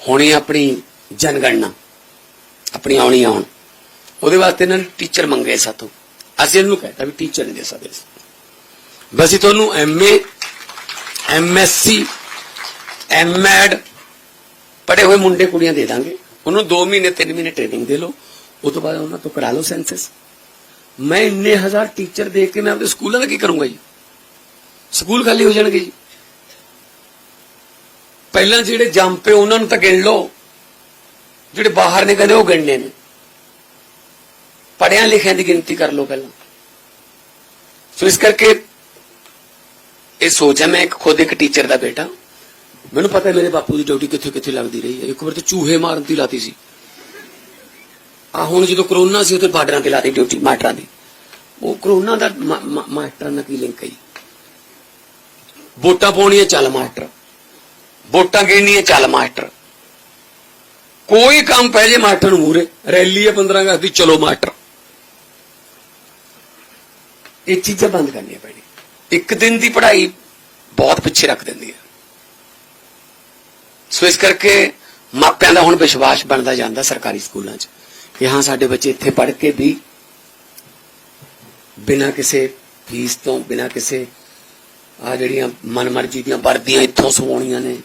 ਹੋਣੀ ਆਪਣੀ ਜਨਗਣਨਾ, ਆਪਣੀ ਆਉਣੀ ਆਉਣ ਉਹਦੇ ਵਾਸਤੇ ਇਹਨਾਂ ਨੇ ਟੀਚਰ ਮੰਗੇ ਸਾਤੋਂ। ਅਸੀਂ ਇਹਨੂੰ ਕਹਿੰਦਾ ਵੀ ਟੀਚਰ ਨਹੀਂ ਦੇ ਸਕਦੇ ਅਸੀਂ। ਬਸ ਅਸੀਂ ਤੁਹਾਨੂੰ ਐਮਏ ਐਮਐਸਸੀ ਐਮਐਡ ਪੜੇ ਹੋਏ ਮੁੰਡੇ ਕੁੜੀਆਂ ਦੇ ਦਾਂਗੇ। ਉਹਨੂੰ 2 ਮਹੀਨੇ 3 ਮਹੀਨੇ ਟ੍ਰੇਨਿੰਗ ਦੇ ਲਓ। ਉਸ ਤੋਂ ਬਾਅਦ ਉਹਨਾਂ ਤੋਂ ਕਰਾ ਲਓ ਸੈਂਸਸ ਮੈਂ ਇੰਨੇ ਹਜ਼ਾਰ ਟੀਚਰ ਦੇਖ ਕੇ ਮੈਂ ਆਪਣੇ ਸਕੂਲਾਂ ਦਾ ਕੀ ਕਰੂੰਗਾ ਜੀ? ਸਕੂਲ ਖਾਲੀ ਹੋ ਜਾਣਗੇ ਜੀ। ਪਹਿਲਾਂ ਜਿਹੜੇ ਜੰਮ ਉਹਨਾਂ ਨੂੰ ਤਾਂ ਗਿਣ ਲਓ। ਜਿਹੜੇ ਬਾਹਰ ਨੇ ਕਹਿੰਦੇ, ਉਹ ਗਿਣਨੇ ਨੇ। ਪੜਿਆਂ ਲਿਖਿਆਂ ਦੀ ਗਿਣਤੀ ਕਰ ਲਓ ਪਹਿਲਾਂ। ਸੋ ਇਸ ਕਰਕੇ ਇਹ ਸੋਚ ਹੈ। ਮੈਂ ਇੱਕ ਖੁਦ ਇੱਕ ਟੀਚਰ ਦਾ ਬੇਟਾ। ਮੈਨੂੰ ਪਤਾ ਮੇਰੇ ਬਾਪੂ ਦੀ ਡਿਊਟੀ ਕਿੱਥੇ ਕਿੱਥੇ ਲੱਗਦੀ ਰਹੀ ਹੈ। ਇੱਕ ਵਾਰ ਤੇ ਚੂਹੇ ਮਾਰਨ ਦੀ ਲਾਤੀ ਸੀ। ਆ ਹੁਣ ਜਦੋਂ ਕਰੋਨਾ ਸੀ ਉਤੇ ਬਾਰਡਰਾਂ ਤੇ ਲਾਤੀ ਡਿਊਟੀ, ਮਾਸਟਰਾਂ ਦੀ। ਉਹ ਕਰੋਨਾ ਦਾ ਮਾ- ਮਾਸਟਰਾਂ ਨਾਲ ਕੀ ਲਿੰਕ ਹੈ ਵੋਟਾਂ ਪਾਉਣੀਆਂ, ਚੱਲ ਮਾਸਟਰ। ਵੋਟਾਂ ਗਿਣਨੀਆਂ ਚੱਲ ਮਾਸਟਰ। ਕੋਈ ਕੰਮ ਪੈ ਜੇ ਮਾਸਟਰ ਨੂੰ ਮੂਰੇ ਰੈਲੀ ਹੈ 15 ਅਗਸਤ ਦੀ, ਚਲੋ ਮਾਸਟਰ। ਇਹ ਚੀਜ਼ਾਂ ਬੰਦ ਕਰਨੀਆਂ ਪੈਣੀ ਇੱਕ ਦਿਨ ਦੀ ਪੜ੍ਹਾਈ ਬਹੁਤ ਪਿੱਛੇ ਰੱਖ ਦਿੰਦੀ ਹੈ। ਸੋ ਇਸ ਕਰਕੇ ਮਾਪਿਆਂ ਦਾ ਹੁਣ ਵਿਸ਼ਵਾਸ ਬਣਦਾ ਜਾਂਦਾ ਸਰਕਾਰੀ ਸਕੂਲਾਂ 'ਚ ਕਿ ਹਾਂ, ਸਾਡੇ ਬੱਚੇ ਇੱਥੇ ਪੜ੍ਹ ਕੇ ਵੀ ਬਿਨਾਂ ਕਿਸੇ ਫੀਸ ਤੋਂ, ਬਿਨਾਂ ਕਿਸੇ ਆ ਜਿਹੜੀਆਂ ਮਨਮਰਜ਼ੀ ਦੀਆਂ ਵਰਦੀਆਂ ਇੱਥੋਂ ਸਵਾਉਣੀਆਂ ਨੇ